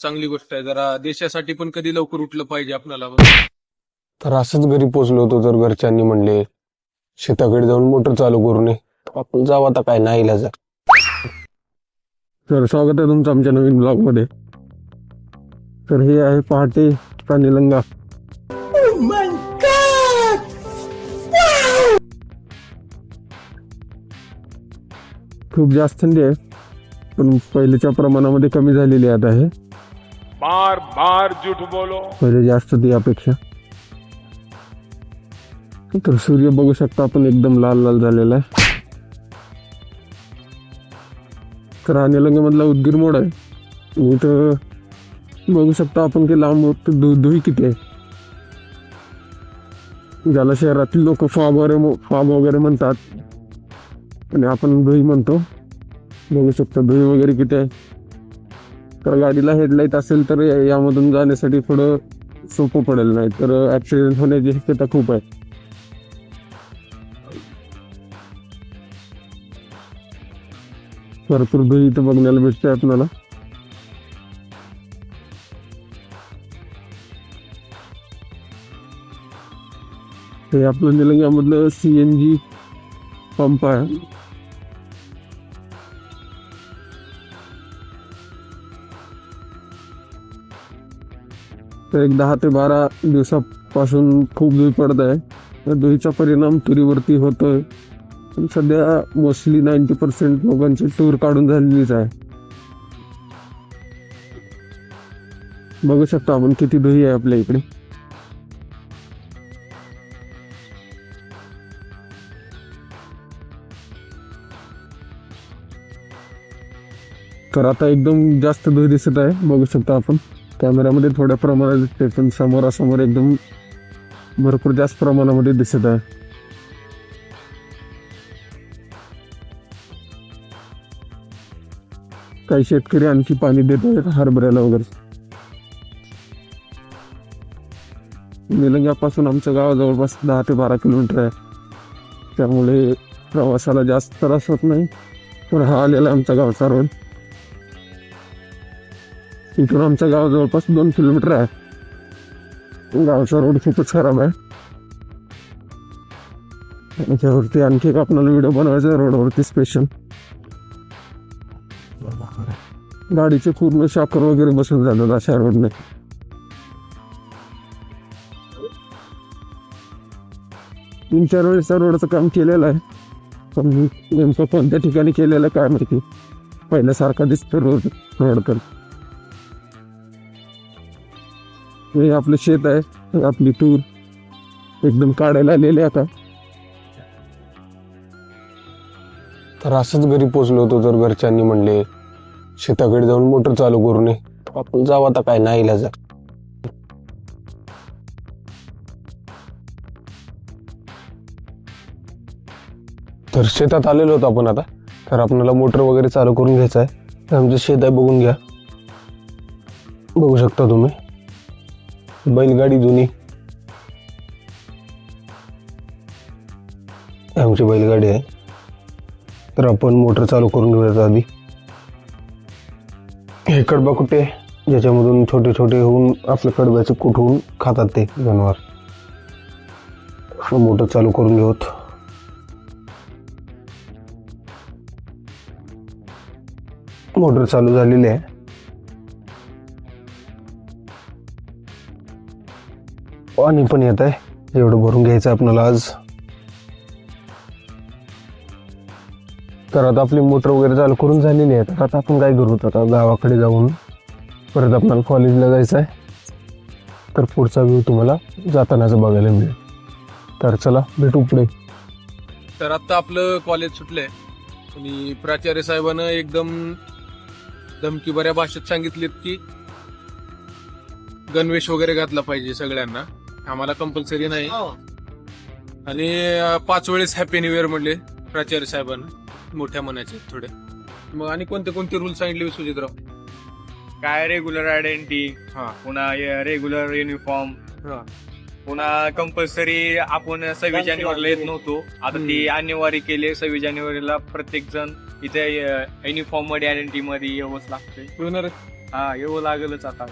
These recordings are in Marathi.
चांगली गोष्ट आहे. जरा देशासाठी पण कधी लवकर उठलं पाहिजे आपल्याला. तर असंच घरी पोचलो होतो तर घरच्यांनी म्हणले शेताकडे जाऊन मोटर चालू करू नये. आपण जाऊ आता काय नाही इलाज तर स्वागत आहे तुमचं आमच्या नवीन ब्लॉगमध्ये तर हे आहे पहाटे प्राणीलंगा खूप जास्त थंडी आहे पण पहिलेच्या प्रमाणामध्ये कमी झालेली आहे आता आहे बार बार झूठ बोलो। पहिले जास्त ती अपेक्षा। तर सूर्य बघू शकता आपण एकदम लाल लाल झालेला आहे. तर आणि उदगीर मोड आहे. आणि इथं बघू शकता आपण की लांब धु धुई किती आहे. ज्याला शहरातील लोक फॉर्म वगैरे फॉर्म वगैरे म्हणतात. आणि आपण धुई म्हणतो. बघू शकता धुई वगैरे किती आहे. तर गाडीला हेडलाईट असेल तर यामधून जाण्यासाठी थोडं सोपं पडेल नाही तर ॲक्सिडेंट होण्याची शक्यता खूप आहे. भरपूर धुई इथं बघण्याला भेटते आपल्याला. हे आपलं निलंग्यामधलं सी एन जी पंप आहे. एक दहा ते बारा दिवसापासून खूप धुई पडत आहे. या धुईचा परिणाम तुरीवरती होतो पण सध्या मोस्टली नाईन्टी पर्सेंट लोकांची टूर काढून झालेलीच आहे. बघू शकतो आपण किती धुई आहे आपल्या इकडे. तर आता एकदम जास्त धुई दिसत आहे. बघू शकता आपण. कॅमेऱ्यामध्ये थोड्या प्रमाणात दिसते पण समोरासमोर एकदम भरपूर जास्त प्रमाणामध्ये दिसत आहे. काही शेतकरी आणखी पाणी देत आहेत हरभऱ्याला वगैरे. निलंग्यापासून आमचं गाव जवळपास दहा ते बारा किलोमीटर आहे. त्यामुळे प्रवासाला जास्त त्रास होत नाही. पण हा आलेला आहे आमचा गावचा रोड. इथून आमचं गाव जवळपास दोन किलोमीटर आहे. गावचा रोड खूपच खराब आहे. त्याच्यावरती आणखी एक आपल्याला व्हिडिओ बनवायचा रोडवरती स्पेशल गाडीचे पूर्ण शाकर वगैरे बसून जातात अशा रोडने तीन चार वेळेस त्या रोडचं काम केलेलं आहे. पण नेमकं कोणत्या ठिकाणी केलेलं काय माहिती. पहिल्यासारखा दिसतो रोड रोड तर हे आपलं शेत आहे आपली तूर. एकदम काढायला आलेली आहे आता. तर असंच घरी पोचलो होतो तर घरच्यांनी म्हणले शेताकडे जाऊन मोटर चालू करू नये. आपण जाऊ आता काय नाही इलाज. तर शेतात आलेलो होतो आपण आता. तर आपल्याला मोटर वगैरे चालू करून घ्यायचं आहे. तर आमचं शेत आहे बघून घ्या. बघू शकता तुम्ही. बैलगाडी जुनी. आमची बैलगाडी आहे. तर आपण मोटर चालू करून घेऊयात आधी. हे कडबा कुठे ज्याच्यामधून छोटे छोटे होऊन आपल्या कडब्याचे कुठ होऊन खातात ते जनावर. मोटर चालू करून घेऊत मोटर चालू झालेली आहे. पाणी पण येत आहे. एवढं भरून घ्यायचं आहे आपल्याला आज. तर आता आपली मोटर वगैरे चालू करून झालेली आहे. तर आता आपण काय करू? आता गावाकडे जाऊन परत आपल्याला कॉलेजला जायचं आहे. तर पुढचा व्ह्यू तुम्हाला जातानाचा बघायला मिळेल. तर चला भेटू पुढे. तर आता आपलं कॉलेज सुटलंय. आणि प्राचार्य साहेबानं एकदम धमकी बऱ्या भाषेत सांगितलीत की गणवेश वगैरे घातला पाहिजे सगळ्यांना. आम्हाला कंपल्सरी नाही. आणि अं, पाच वेळेस हॅपी न्यू इयर म्हणले प्राचार्य साहेबांना. मोठ्या मनाचे थोडे. मग आणि कोणते कोणते रूल सांगितले सुजितराव? काय रेग्युलर आयडेंटिटी हा. पुन्हा रेग्युलर युनिफॉर्म हा. पुन्हा कंपल्सरी आपण सव्वीस जानेवारीला येत नव्हतो. आता ती अनिवार्य केले सव्वीस जानेवारीला प्रत्येक जण इथे युनिफॉर्ममध्ये आयडेंटिटी मध्ये यावंच लागतंय. होणार हा येऊ लागेलच आता.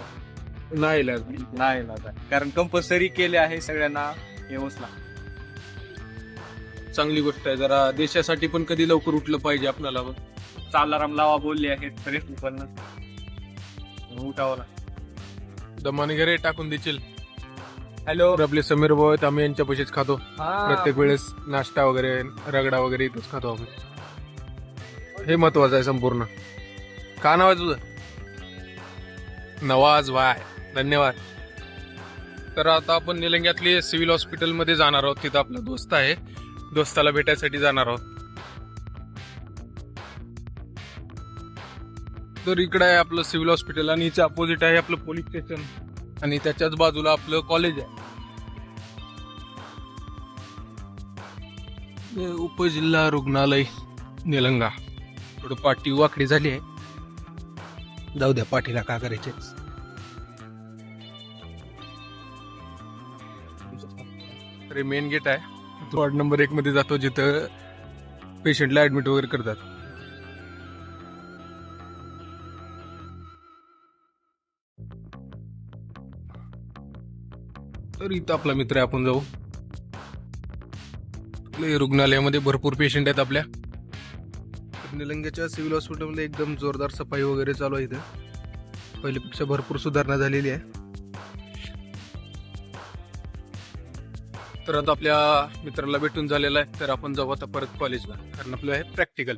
नाही इलाज. नाही. कारण कंपल्सरी केले आहे सगळ्यांना येऊच ना चांगली गोष्ट आहे. जरा देशासाठी पण कधी लवकर उठलं पाहिजे आपल्याला. चालाराम लावा बोलले आहेत तरी पण उठावं दमाने घरे टाकून देशील. हॅलो. आपले समीर भाऊ आहेत आम्ही यांच्या पैसेच खातो. प्रत्येक वेळेस नाश्ता वगैरे रगडा वगैरे इथंच खातो आम्ही हे महत्वाचं आहे संपूर्ण. का नाव आहे तुझं? नवाज वाय. धन्यवाद. तर आता आपण निलंग्यातली सिव्हिल हॉस्पिटलमध्ये जाणार आहोत. तिथं आपला दोस्त आहे. दोस्ताला भेटायसाठी जाणार आहोत. तर इकडं आहे आपलं सिव्हिल हॉस्पिटल आणि हिच्या अपोजिट आहे आपलं पोलीस स्टेशन आणि त्याच्याच बाजूला आपलं कॉलेज आहे. उपजिल्हा रुग्णालय निलंगा. थोडं पाठी वाकडी झाली आहे. जाऊ द्या पाठीला का करायचे? अरे मेन गेट आहे. वॉर्ड नंबर एक मध्ये जातो जिथं पेशंटला ऍडमिट वगैरे करतात. तर इथं आपला मित्र आहे आपण जाऊ. रुग्णालयामध्ये भरपूर पेशंट आहेत आपल्या. निलंग्याच्या सिव्हिल हॉस्पिटलमध्ये एकदम जोरदार सफाई वगैरे चालू आहे इथं. पहिल्यापेक्षा भरपूर सुधारणा झालेली आहे. तर आता आपल्या मित्राला भेटून झालेला आहे. तर आपण जाऊ आता परत कॉलेजला कारण आपलं आहे प्रॅक्टिकल